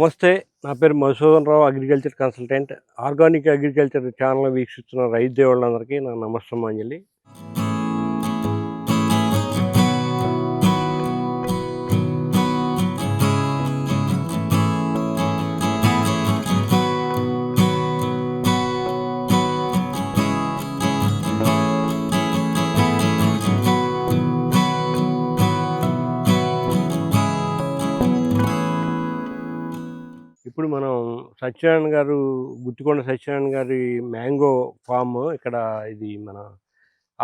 నమస్తే నా పేరు Madhusudan Rao agriculture consultant. Organic agriculture channel వీక్షిస్తున్న రైతు దేవుళ్ళందరికీ నా నమస్తమాంజలి ఇప్పుడు మనం సత్యనారాయణ గారు గుత్తికొండ సత్యనారాయణ గారి మ్యాంగో ఫామ్ ఇక్కడ ఇది మన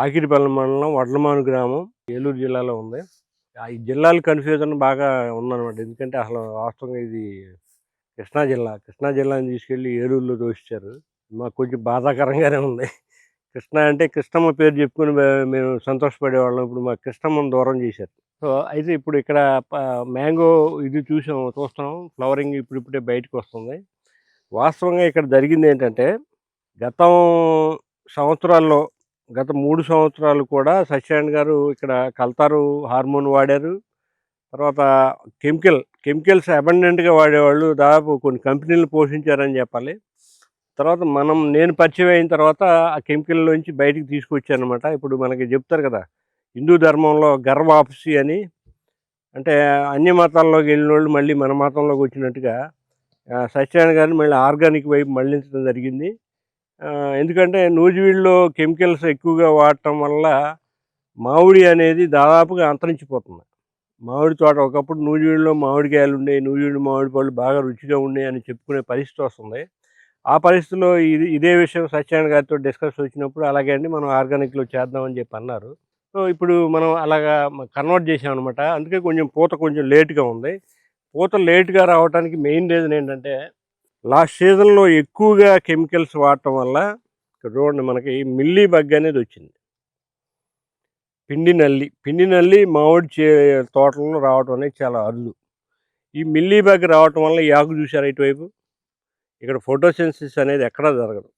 ఆకిరిపల్లి మండలం వడ్లమాను గ్రామం ఏలూరు జిల్లాలో ఉంది. ఆ ఈ జిల్లాలు కన్ఫ్యూజన్ బాగా ఉందన్నమాట. ఎందుకంటే అసలు వాస్తవంగా ఇది కృష్ణా జిల్లా. కృష్ణా జిల్లాని తీసుకెళ్ళి ఏలూరులో దోషించారు మాకు కొంచెం బాధాకరంగానే ఉంది. కృష్ణ అంటే కృష్ణమ్మ పేరు చెప్పుకుని మేము సంతోషపడేవాళ్ళం. ఇప్పుడు మా కృష్ణమ్మను దూరం చేశారు. సో అయితే ఇప్పుడు ఇక్కడ మ్యాంగో ఇది చూసాం చూస్తాం ఫ్లవరింగ్ ఇప్పుడు ఇప్పుడే బయటకు వస్తుంది. వాస్తవంగా ఇక్కడ జరిగింది ఏంటంటే గతం సంవత్సరాల్లో గత మూడు సంవత్సరాలు కూడా సత్యనారాయణ గారు ఇక్కడ కల్తారు హార్మోన్ వాడారు. తర్వాత కెమికల్ కెమికల్స్ అబండెంట్గా వాడేవాళ్ళు దాదాపు కొన్ని కంపెనీలు పోషించారని చెప్పాలి. తర్వాత మనం నేను పరిచయం అయిన తర్వాత ఆ కెమికల్ నుంచి బయటికి తీసుకొచ్చానమాట. ఇప్పుడు మనకి చెప్తారు కదా హిందూ ధర్మంలో గర్వాపసి అని. అంటే అన్ని మతాల్లోకి వెళ్ళిన వాళ్ళు మళ్ళీ మన మతంలోకి వచ్చినట్టుగా సత్యనారాయణ గారిని మళ్ళీ ఆర్గానిక్ వైపు మళ్ళించడం జరిగింది. ఎందుకంటే నూజివీడులో కెమికల్స్ ఎక్కువగా వాడటం వల్ల మామిడి అనేది దాదాపుగా అంతరించిపోతుంది. మామిడి తోట ఒకప్పుడు నూజివీడులో మామిడికాయలు ఉండేవి నూజివీడు మామిడి పళ్ళు బాగా రుచిగా ఉన్నాయి అని చెప్పుకునే పరిస్థితి వస్తుంది. ఆ పరిస్థితిలో ఇది ఇదే విషయం సత్యనారాయణ గారితో డిస్కస్ వచ్చినప్పుడు అలాగే అండి మనం ఆర్గానిక్లో చేద్దామని చెప్పి అన్నారు. సో ఇప్పుడు మనం అలాగా కన్వర్ట్ చేసామన్నమాట అనమాట అందుకే కొంచెం పూత కొంచెం లేట్గా ఉంది. పూత లేట్గా రావడానికి మెయిన్ రీజన్ ఏంటంటే లాస్ట్ సీజన్లో ఎక్కువగా కెమికల్స్ వాడటం వల్ల చూడండి మనకి మిల్లీ బగ్ అనేది వచ్చింది. పిండి నల్లి పిండి నల్లి మామిడి చే తోటల్లో రావటం అనేది చాలా అరుదు. ఈ మిల్లీ బగ్ రావటం వల్ల ఈ ఆకు ఇటువైపు? ఇక్కడ ఫోటోసెన్సిస్ అనేది ఎక్కడా జరగదు.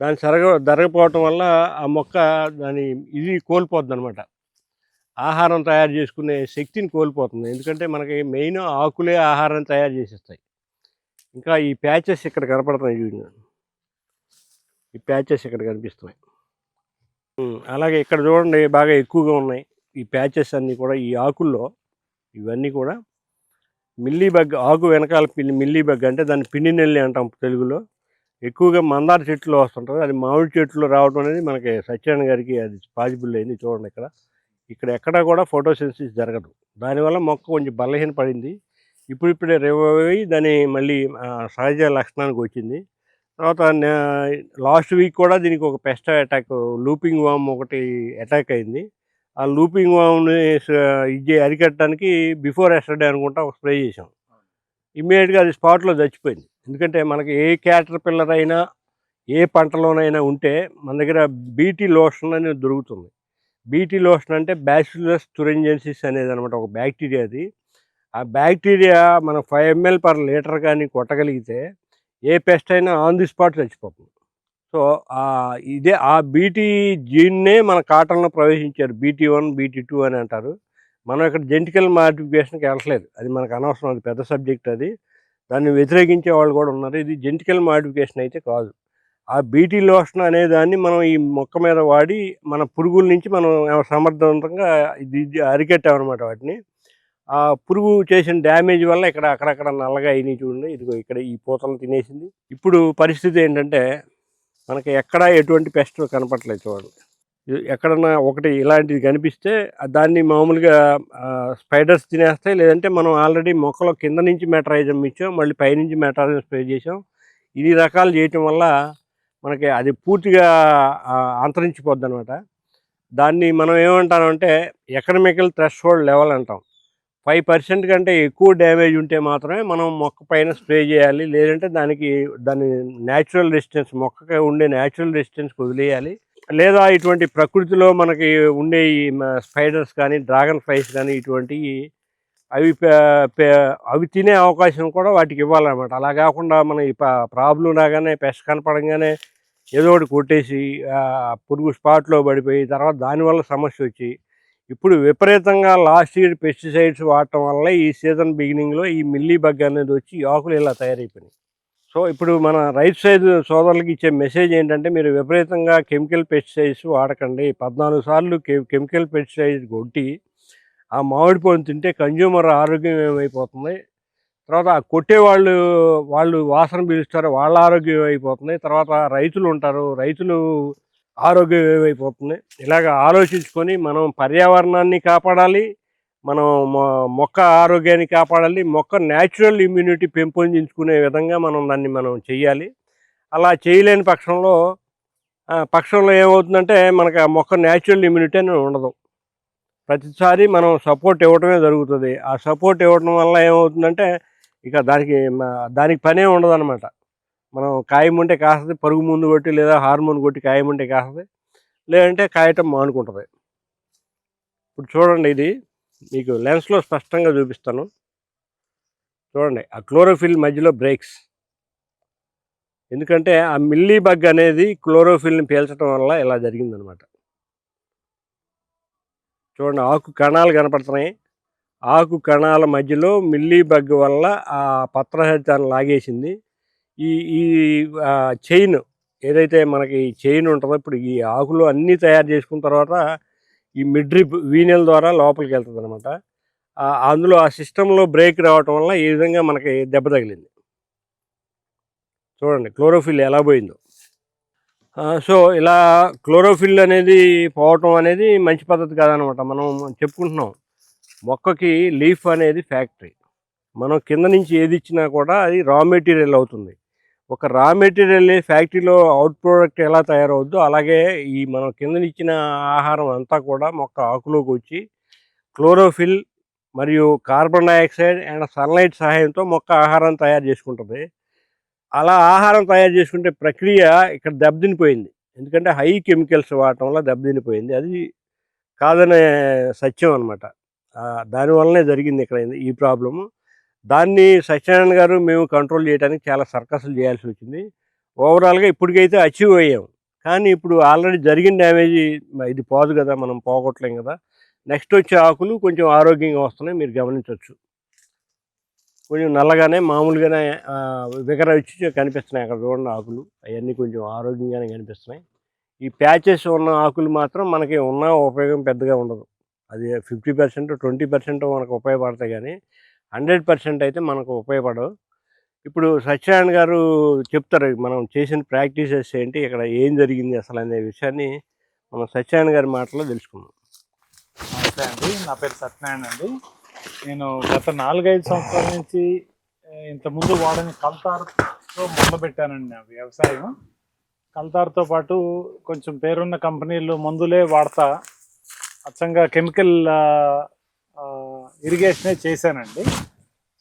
దాని జరగ జరగకపోవటం వల్ల ఆ మొక్క దాని ఇది కోల్పోతుంది అనమాట ఆహారం తయారు చేసుకునే శక్తిని కోల్పోతుంది. ఎందుకంటే మనకి మెయిన్ ఆకులే ఆహారం తయారు చేసేస్తాయి. ఇంకా ఈ ప్యాచెస్ ఇక్కడ కనపడుతున్నాయి చూడండి. ఈ ప్యాచెస్ ఇక్కడ కనిపిస్తున్నాయి. అలాగే ఇక్కడ చూడండి బాగా ఎక్కువగా ఉన్నాయి. ఈ ప్యాచెస్ అన్నీ కూడా ఈ ఆకుల్లో ఇవన్నీ కూడా మిల్లీ బగ్ ఆకు వెనకాల పిల్లి మిల్లీ బగ్ అంటే దాన్ని పిండి నెల్లి అంటాం తెలుగులో. ఎక్కువగా మందార చెట్లు వస్తుంటుంది. అది మామిడి చెట్లు రావడం అనేది మనకి సత్యనారాయణ గారికి అది పాసిబుల్ అయింది చూడండి ఇక్కడ. ఇక్కడ ఎక్కడ కూడా ఫోటోసెన్సిస్ జరగదు. దానివల్ల మొక్క కొంచెం బలహీన పడింది. ఇప్పుడు ఇప్పుడే అయ్యి దాని మళ్ళీ సహజ లక్షణానికి వచ్చింది. తర్వాత లాస్ట్ వీక్ కూడా దీనికి ఒక పెస్ట్ అటాక్ లూపింగ్ వామ్ ఒకటి అటాక్ అయింది. ఆ లూపింగ్ ఇది అరికట్టడానికి బిఫోర్ ఎస్టర్డే అనుకుంటా ఒక స్ప్రే చేసాం ఇమ్మీడియట్గా అది స్పాట్లో చచ్చిపోయింది. ఎందుకంటే మనకి ఏ క్యాటర్ పిల్లర్ అయినా ఏ పంటలోనైనా ఉంటే మన దగ్గర బీటీ లోషన్ అనేది దొరుకుతుంది. బీటీ లోషన్ అంటే బ్యాసిలస్ తురెంజెన్సిస్ అనేది అనమాట ఒక బ్యాక్టీరియా అది. ఆ బ్యాక్టీరియా మన ఫైవ్ ఎంఎల్ పర్ లీటర్ కానీ కొట్టగలిగితే ఏ పెస్ట్ అయినా ఆన్ ది స్పాట్ చచ్చిపోతుంది. సో ఇదే ఆ బీటీ జీన్నే మన కాటన్లో ప్రవేశించారు. బీటీ వన్ బీటీ టూ అని అంటారు. మనం ఇక్కడ జెంటికల్ మాడిఫికేషన్కి వెళ్ళట్లేదు. అది మనకు అనవసరం. అది పెద్ద సబ్జెక్ట్ అది. దాన్ని వ్యతిరేకించే వాళ్ళు కూడా ఉన్నారు. ఇది జెంటికల్ మాడిఫికేషన్ అయితే కాదు. ఆ బీటీ లోషన్ అనే దాన్ని మనం ఈ మొక్క మీద వాడి మన పురుగుల నుంచి మనం సమర్థవంతంగా ఇది ఇది అరికెట్టామన్నమాట వాటిని. ఆ పురుగు చేసిన డ్యామేజ్ వల్ల ఇక్కడ అక్కడక్కడ నల్లగా అయినాయి చూడండి. ఇదిగో ఇక్కడ ఈ పూతలు తినేసింది. ఇప్పుడు పరిస్థితి ఏంటంటే మనకి ఎక్కడా ఎటువంటి పెస్ట్ కనపట్లేదు చూడండి. ఎక్కడన్నా ఒకటి ఇలాంటిది కనిపిస్తే దాన్ని మామూలుగా స్పైడర్స్ తినేస్తాయి. లేదంటే మనం ఆల్రెడీ మొక్కలో కింద నుంచి మెటరైజం ఇచ్చాం. మళ్ళీ పైనుంచి మెటరైజం స్ప్రే చేసాం ఇది రకాలు చేయటం వల్ల మనకి అది పూర్తిగా అంతరించిపోద్ది అనమాట దాన్ని మనం ఏమంటామంటే ఎకనమికల్ థ్రెష్ హోల్డ్ లెవెల్ అంటాం. ఫైవ్ పర్సెంట్ కంటే ఎక్కువ డ్యామేజ్ ఉంటే మాత్రమే మనం మొక్క పైన స్ప్రే చేయాలి. లేదంటే దానికి దాని న్యాచురల్ రెసిస్టెన్స్ మొక్కకి ఉండే న్యాచురల్ రెసిస్టెన్స్ వదిలేయాలి. లేదా ఇటువంటి ప్రకృతిలో మనకి ఉండే ఈ స్పైడర్స్ కానీ డ్రాగన్ ఫ్లైస్ కానీ ఇటువంటివి అవి పే- పే- అవి తినే అవకాశం కూడా వాటికి ఇవ్వాలన్నమాట. అలా కాకుండా మనం ఈ ప్రాబ్లం రాగానే పెస్ట్ కనపడంగానే ఏదో ఒకటి కొట్టేసి పురుగు స్పాట్లో పడిపోయి తర్వాత దానివల్ల సమస్య వచ్చి ఇప్పుడు విపరీతంగా లాస్ట్ ఇయర్ పెస్టిసైడ్స్ వాడటం వల్ల ఈ సీజన్ బిగినింగ్లో ఈ మిల్లీ బగ్ అనేది వచ్చి ఆకులు ఇలా తయారైపోయినాయి. సో ఇప్పుడు మన రైట్ సైజు సోదరులకు ఇచ్చే మెసేజ్ ఏంటంటే మీరు విపరీతంగా కెమికల్ పెస్టిసైడ్స్ వాడకండి. పద్నాలుగు సార్లు కె- కెమికల్ పెస్టిసైడ్స్ కొట్టి ఆ మామిడి పండు తింటే కన్జ్యూమర్ ఆరోగ్యం ఏమైపోతుంది? తర్వాత ఆ కొట్టే వాళ్ళు వాళ్ళు వాసన పీలుస్తారు వాళ్ళ ఆరోగ్యం ఏమైపోతుంది? తర్వాత రైతులు ఉంటారు. రైతులు ఆరోగ్యం ఏమైపోతుంది ఇలాగ ఆలోచించుకొని మనం పర్యావరణాన్ని కాపాడాలి మనం మొ- మొక్క ఆరోగ్యాన్ని కాపాడాలి మొక్క న్యాచురల్ ఇమ్యూనిటీ పెంపొందించుకునే విధంగా మనం దాన్ని మనం చేయాలి అలా చేయలేని పక్షంలో పక్షంలో ఏమవుతుందంటే మనకు ఆ మొక్క న్యాచురల్ ఇమ్యూనిటీ అని ఉండదు. ప్రతిసారి మనం సపోర్ట్ ఇవ్వటమే జరుగుతుంది. ఆ సపోర్ట్ ఇవ్వడం వల్ల ఏమవుతుందంటే ఇక దానికి దానికి పనే ఉండదు అనమాట మనం కాయం ఉంటే కాస్తుంది పరుగు ముందు కొట్టి లేదా హార్మోన్ కొట్టి కాయం ఉంటే కాస్తుంది లేదంటే కాయటం మానుకుంటుంది. ఇప్పుడు చూడండి ఇది మీకు లెన్స్లో స్పష్టంగా చూపిస్తాను. చూడండి ఆ క్లోరోఫిల్ మధ్యలో బ్రేక్స్ ఎందుకంటే ఆ మిల్లీ బగ్ అనేది క్లోరోఫిల్ని పీల్చడం వల్ల ఇలా జరిగిందనమాట. చూడండి ఆకు కణాలు కనపడుతున్నాయి. ఆకు కణాల మధ్యలో మిల్లీ బగ్ వల్ల ఆ పత్రహరితాన్ని లాగేసింది. ఈ ఈ చైన్ ఏదైతే మనకి చైన్ ఉంటుందో ఇప్పుడు ఈ ఆకులు అన్నీ తయారు చేసుకున్న తర్వాత ఈ మిడ్రిప్ వీనెల ద్వారా లోపలికి వెళ్తుంది అనమాట అందులో ఆ సిస్టంలో బ్రేక్ రావటం వల్ల ఈ విధంగా మనకి దెబ్బ తగిలింది. చూడండి క్లోరోఫిల్ ఎలా పోయిందో. సో ఇలా క్లోరోఫిల్ అనేది పోవటం అనేది మంచి పద్ధతి కాదనమాట మనం చెప్పుకుంటున్నాం. మొక్కకి లీఫ్ అనేది ఫ్యాక్టరీ. మనం కింద నుంచి ఏది ఇచ్చినా కూడా అది రా మెటీరియల్ అవుతుంది. ఒక రా మెటీరియల్ ఫ్యాక్టరీలో అవుట్ ప్రోడక్ట్ ఎలా తయారవుద్దో అలాగే ఈ మనం కిందనిచ్చిన ఆహారం అంతా కూడా మొక్క ఆకులోకి వచ్చి క్లోరోఫిల్ మరియు కార్బన్ డైఆక్సైడ్ అండ్ సన్లైట్ సహాయంతో మొక్క ఆహారం తయారు చేసుకుంటుంది. అలా ఆహారం తయారు చేసుకుంటే ప్రక్రియ ఇక్కడ దెబ్బతినిపోయింది. ఎందుకంటే హై కెమికల్స్ వాడటం వల్ల దెబ్బతినిపోయింది. అది కాదనే సత్యం అనమాట దానివల్లనే జరిగింది ఇక్కడ ఈ ప్రాబ్లము దాన్ని సత్యనారాయణ గారు మేము కంట్రోల్ చేయడానికి చాలా సర్కస్లు చేయాల్సి వచ్చింది. ఓవరాల్గా ఇప్పటికైతే అచీవ్ అయ్యాం. కానీ ఇప్పుడు ఆల్రెడీ జరిగిన డ్యామేజ్ ఇది పోదు కదా మనం పోగొట్టలేం కదా. నెక్స్ట్ వచ్చే ఆకులు కొంచెం ఆరోగ్యంగా వస్తున్నాయి మీరు గమనించవచ్చు. కొంచెం నల్లగానే మామూలుగానే ఆ, విగర వచ్చి కనిపిస్తున్నాయి అక్కడ చూడండి ఆకులు. అవన్నీ కొంచెం ఆరోగ్యంగానే కనిపిస్తున్నాయి. ఈ ప్యాచెస్ ఉన్న ఆకులు మాత్రం మనకి ఉన్న ఉపయోగం పెద్దగా ఉండదు. అది ఫిఫ్టీ పర్సెంట్ ట్వంటీ పర్సెంట్ మనకు ఉపయోగపడతాయి కానీ హండ్రెడ్ పర్సెంట్ అయితే మనకు ఉపయోగపడవు. ఇప్పుడు సత్యనారాయణ గారు చెప్తారు మనం చేసిన ప్రాక్టీసెస్ ఏంటి ఇక్కడ ఏం జరిగింది అసలు అనే విషయాన్ని మనం సత్యనారాయణ గారి మాటలో తెలుసుకుందాం. నమస్తే అండి నా పేరు సత్యనారాయణ అండి. నేను గత నాలుగైదు సంవత్సరాల నుంచి ఇంతకుముందు వాడని కల్తార్తో మొదలుపెట్టానండి నా వ్యవసాయం. కల్తార్తో పాటు కొంచెం పేరున్న కంపెనీలు మందులే వాడతా. అచ్చంగా కెమికల్ ఇరిగేషనే చేశానండి.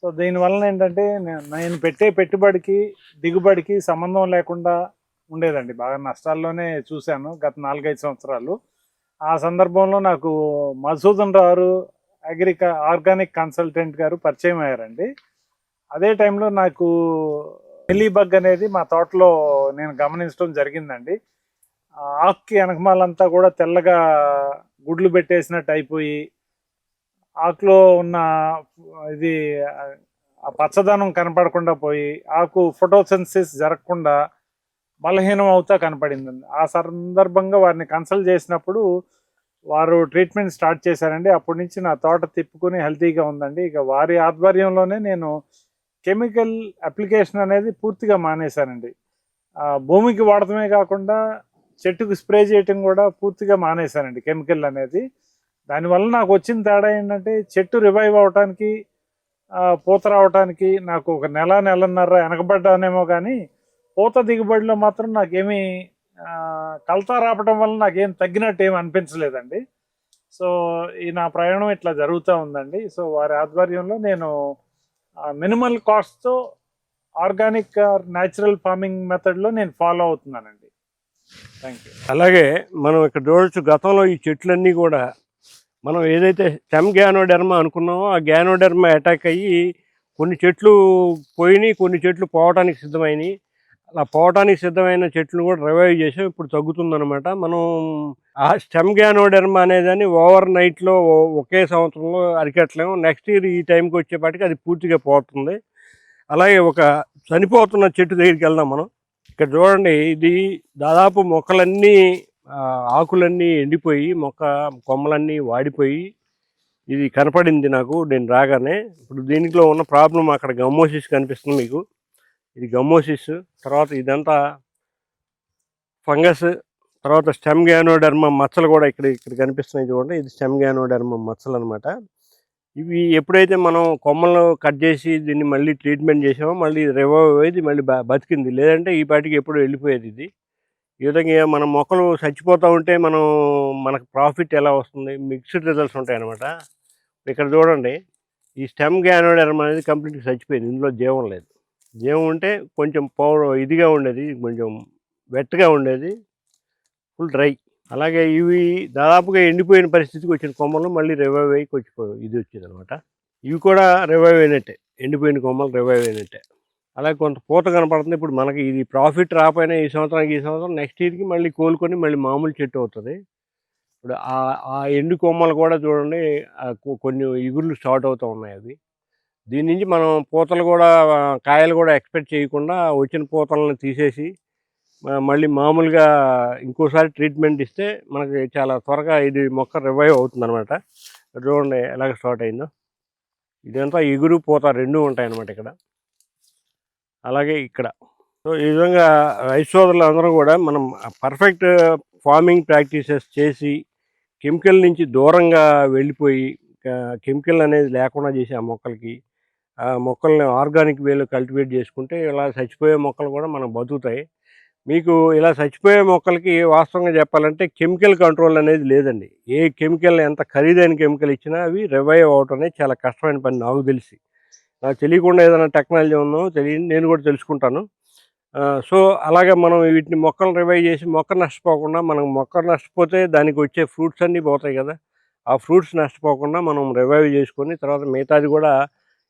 సో దీనివల్ల ఏంటంటే నేను పెట్టే పెట్టుబడికి దిగుబడికి సంబంధం లేకుండా ఉండేదండి. బాగా నష్టాల్లోనే చూశాను గత నాలుగైదు సంవత్సరాలు. ఆ సందర్భంలో నాకు Madhusudan Rao agri organic consultant గారు పరిచయం అయ్యారండి. అదే టైంలో నాకు బగ్ అనేది మా తోటలో నేను గమనించడం జరిగిందండి. ఆక్కి ఆకుకి వెనకమాలంతా కూడా తెల్లగా గుడ్లు పెట్టేసినట్టు అయిపోయి ఆకులో ఉన్న ఇది ఆ పచ్చదనం కనపడకుండా పోయి ఆకు ఫోటోసెన్సిస్ జరగకుండా బలహీనం అవుతా కనపడింది ఆ సందర్భంగా వారిని కన్సల్ట్ చేసినప్పుడు వారు ట్రీట్మెంట్ స్టార్ట్ చేశారండి. అప్పటి నుంచి నా తోట తిప్పుకుని హెల్తీగా ఉందండి. ఇక వారి ఆధ్వర్యంలోనే నేను కెమికల్ అప్లికేషన్ అనేది పూర్తిగా మానేశానండి. భూమికి వాడటమే కాకుండా చెట్టుకు స్ప్రే చేయటం కూడా పూర్తిగా మానేశానండి కెమికల్ అనేది. దానివల్ల నాకు వచ్చిన తేడా ఏంటంటే చెట్టు రివైవ్ అవటానికి పూత రావటానికి నాకు ఒక నెల నెలన్నర వెనకబడ్డానేమో కానీ పూత దిగుబడిలో మాత్రం నాకేమీ కలతా రావటం వల్ల నాకేం తగ్గినట్టు ఏమి అనిపించలేదండి. సో ఈ నా ప్రయాణం ఇట్లా జరుగుతూ ఉందండి. సో వారి ఆధ్వర్యంలో నేను మినిమల్ కాస్ట్తో ఆర్గానిక్ ఆర్ న్యాచురల్ ఫార్మింగ్ మెథడ్లో నేను ఫాలో అవుతున్నానండి. థ్యాంక్ యూ అలాగే మనం ఇక్కడ చూడొచ్చు గతంలో ఈ చెట్లన్నీ కూడా మనం ఏదైతే స్టెమ్ గ్యానోడెర్మా అనుకున్నామో ఆ గ్యానోడెర్మా అటాక్ అయ్యి కొన్ని చెట్లు పోయినాయి కొన్ని చెట్లు పోవటానికి సిద్ధమైనవి అలా పోవటానికి సిద్ధమైన చెట్లు కూడా రివైవ్ చేసాం ఇప్పుడు తగ్గుతుందనమాట మనం ఆ స్టెమ్ గ్యానోడెర్మా అనేదాన్ని ఓవర్ నైట్లో ఒకే సంవత్సరంలో అరికట్టలేము. నెక్స్ట్ ఇయర్ ఈ టైంకి వచ్చేపాటికి అది పూర్తిగా పోతుంది. అలాగే ఒక చనిపోతున్న చెట్టు దగ్గరికి వెళ్దాం మనం. ఇక్కడ చూడండి ఇది దాదాపు మొక్కలన్నీ ఆకులన్నీ ఎండిపోయి మొక్క కొమ్మలన్నీ వాడిపోయి ఇది కనపడింది నాకు నేను రాగానే. ఇప్పుడు దీంట్లో ఉన్న ప్రాబ్లం అక్కడ గమ్మోసిస్ కనిపిస్తుంది మీకు. ఇది గమ్మోసిస్ తర్వాత ఇదంతా ఫంగస్ తర్వాత స్టెమ్ గ్యానోడర్మ మచ్చలు కూడా ఇక్కడ ఇక్కడ కనిపిస్తున్నాయి చూడండి. ఇది స్టెమ్ గ్యానోడర్మ మచ్చలు అనమాట ఇవి ఎప్పుడైతే మనం కొమ్మలు కట్ చేసి దీన్ని మళ్ళీ ట్రీట్మెంట్ చేసామో మళ్ళీ రివైవ్ అయ్యేది మళ్ళీ బతికింది. లేదంటే ఈ పాటికి ఎప్పుడు వెళ్ళిపోయేది ఇది. ఈ విధంగా మన మొక్కలు చచ్చిపోతూ ఉంటే మనం మనకు ప్రాఫిట్ ఎలా వస్తుంది? మిక్స్డ్ రిజల్ట్స్ ఉంటాయి అనమాట ఇక్కడ చూడండి ఈ స్టెమ్ గ్యానోడర్మా అనేది కంప్లీట్గా చచ్చిపోయింది. ఇందులో జీవం లేదు. జీవం ఉంటే కొంచెం పౌడర్ ఇదిగా ఉండేది కొంచెం వెట్గా ఉండేది ఫుల్ డ్రై. అలాగే ఇవి దాదాపుగా ఎండిపోయిన పరిస్థితికి వచ్చిన కొమ్మలు మళ్ళీ రివైవ్ అయ్యి కొంచెం ఇది వచ్చింది అనమాట ఇవి కూడా రివైవ్ అయినట్టే. ఎండిపోయిన కొమ్మలు రివైవ్ అయినట్టే. అలాగే కొంత పూత కనపడుతుంది. ఇప్పుడు మనకి ఇది ప్రాఫిట్ రాకపోయినా ఈ సంవత్సరానికి ఈ సంవత్సరం నెక్స్ట్ ఇయర్కి మళ్ళీ కోలుకొని మళ్ళీ మామూలు చెట్టు అవుతుంది. ఇప్పుడు ఆ ఎండు కొమ్మలు కూడా చూడండి కొన్ని ఇగుర్లు స్టార్ట్ అవుతూ ఉన్నాయి అవి. దీని నుంచి మనం పూతలు కూడా కాయలు కూడా ఎక్స్పెక్ట్ చేయకుండా వచ్చిన పూతలను తీసేసి మళ్ళీ మామూలుగా ఇంకోసారి ట్రీట్మెంట్ ఇస్తే మనకి చాలా త్వరగా ఇది మొక్క రివైవ్ అవుతుంది అనమాట చూడండి ఎలాగ స్టార్ట్ అయిందో. ఇదంతా ఎగురు పూత రెండూ ఉంటాయి అన్నమాట ఇక్కడ. అలాగే ఇక్కడ. సో ఈ విధంగా రైతు సోదరులు అందరూ కూడా మనం పర్ఫెక్ట్ ఫార్మింగ్ ప్రాక్టీసెస్ చేసి కెమికల్ నుంచి దూరంగా వెళ్ళిపోయి కెమికల్ అనేది లేకుండా చేసి ఆ మొక్కలకి ఆ మొక్కల్ని ఆర్గానిక్ వేలో కల్టివేట్ చేసుకుంటే ఇలా చచ్చిపోయే మొక్కలు కూడా మనకు బతుకుతాయి. మీకు ఇలా చచ్చిపోయే మొక్కలకి వాస్తవంగా చెప్పాలంటే కెమికల్ కంట్రోల్ అనేది లేదండి. ఏ కెమికల్ ఎంత ఖరీదైన కెమికల్ ఇచ్చినా అవి రివైవ్ అవటం అనేది చాలా కష్టమైన పని నాకు తెలిసి. నాకు తెలియకుండా ఏదైనా టెక్నాలజీ ఉందో తెలియదు నేను కూడా తెలుసుకుంటాను. సో అలాగే మనం వీటిని మొక్కలు రివైవ్ చేసి మొక్క నష్టపోకుండా మనం మొక్క నష్టపోతే దానికి వచ్చే ఫ్రూట్స్ అన్నీ పోతాయి కదా. ఆ ఫ్రూట్స్ నష్టపోకుండా మనం రివైవ్ చేసుకొని తర్వాత మిగతాది కూడా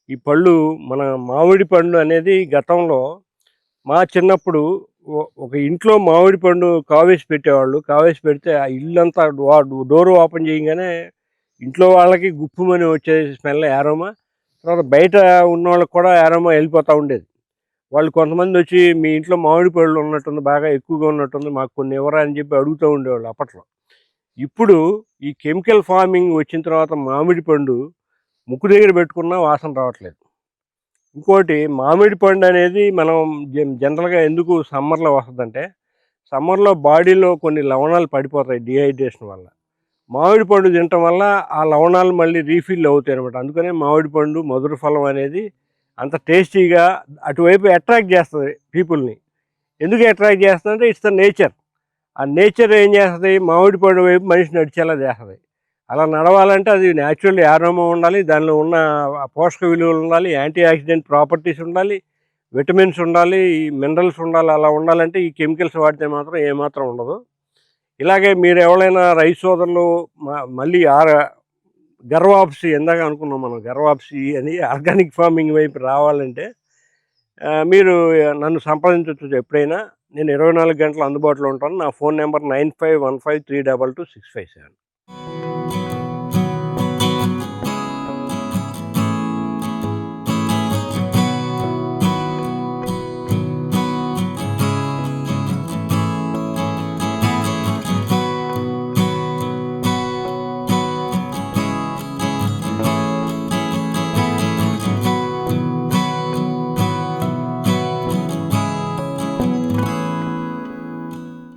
ఈ పళ్ళు మన మామిడి పండు అనేది గతంలో మా చిన్నప్పుడు ఒక ఇంట్లో మామిడి పండు కావేసి పెట్టేవాళ్ళు. కావేసి పెడితే ఆ ఇల్లంతా డోర్ ఓపెన్ చేయగానే ఇంట్లో వాళ్ళకి గుప్పుమని వచ్చే స్మెల్ ఏరోమా తర్వాత బయట ఉన్న వాళ్ళకి కూడా ఏరోమా వెళ్ళిపోతూ ఉండేది. వాళ్ళు కొంతమంది వచ్చి మీ ఇంట్లో మామిడి పళ్ళు ఉన్నట్టుంది బాగా ఎక్కువగా ఉన్నట్టుంది మాకు కొన్ని ఇవ్వరా అని చెప్పి అడుగుతూ ఉండేవాళ్ళు అప్పట్లో. ఇప్పుడు ఈ కెమికల్ ఫార్మింగ్ వచ్చిన తర్వాత మామిడి పండు ముక్కు దగ్గర పెట్టుకున్నా వాసన రావట్లేదు. ఇంకోటి మామిడి పండు అనేది మనం జనరల్గా ఎందుకు సమ్మర్లో వస్తుందంటే సమ్మర్లో బాడీలో కొన్ని లవణాలు పడిపోతాయి డిహైడ్రేషన్ వల్ల. మామిడి పండు తినటం వల్ల ఆ లవణాలు మళ్ళీ రీఫిల్ అవుతాయి అనమాట అందుకనే మామిడి పండు మధుర ఫలం అనేది అంత టేస్టీగా అటువైపు అట్రాక్ట్ చేస్తుంది పీపుల్ని. ఎందుకు అట్రాక్ట్ చేస్తుంది అంటే ఇట్స్ ద నేచర్ ఆ నేచర్ ఏం చేస్తుంది? మామిడి పండు వైపు మనిషి నడిచేలా చేస్తుంది. అలా నడవాలంటే అది న్యాచురల్ ఆరోమా ఉండాలి దానిలో ఉన్న పోషక విలువలు ఉండాలి యాంటీ ఆక్సిడెంట్ ప్రాపర్టీస్ ఉండాలి విటమిన్స్ ఉండాలి ఈ మినరల్స్ ఉండాలి అలా ఉండాలంటే ఈ కెమికల్స్ వాడితే మాత్రం ఏమాత్రం ఉండదు. ఇలాగే మీరు ఎవరైనా రైతు సోదరులు మళ్ళీ ఆర గర్వాప్సి ఎందాక అనుకున్నాం మనం గర్వాప్సి అని ఆర్గానిక్ ఫార్మింగ్ వైపు రావాలంటే మీరు నన్ను సంప్రదించవచ్చు ఎప్పుడైనా. నేను ఇరవై నాలుగు గంటలు అందుబాటులో ఉంటాను. నా phone number nine five one five three double two six five seven.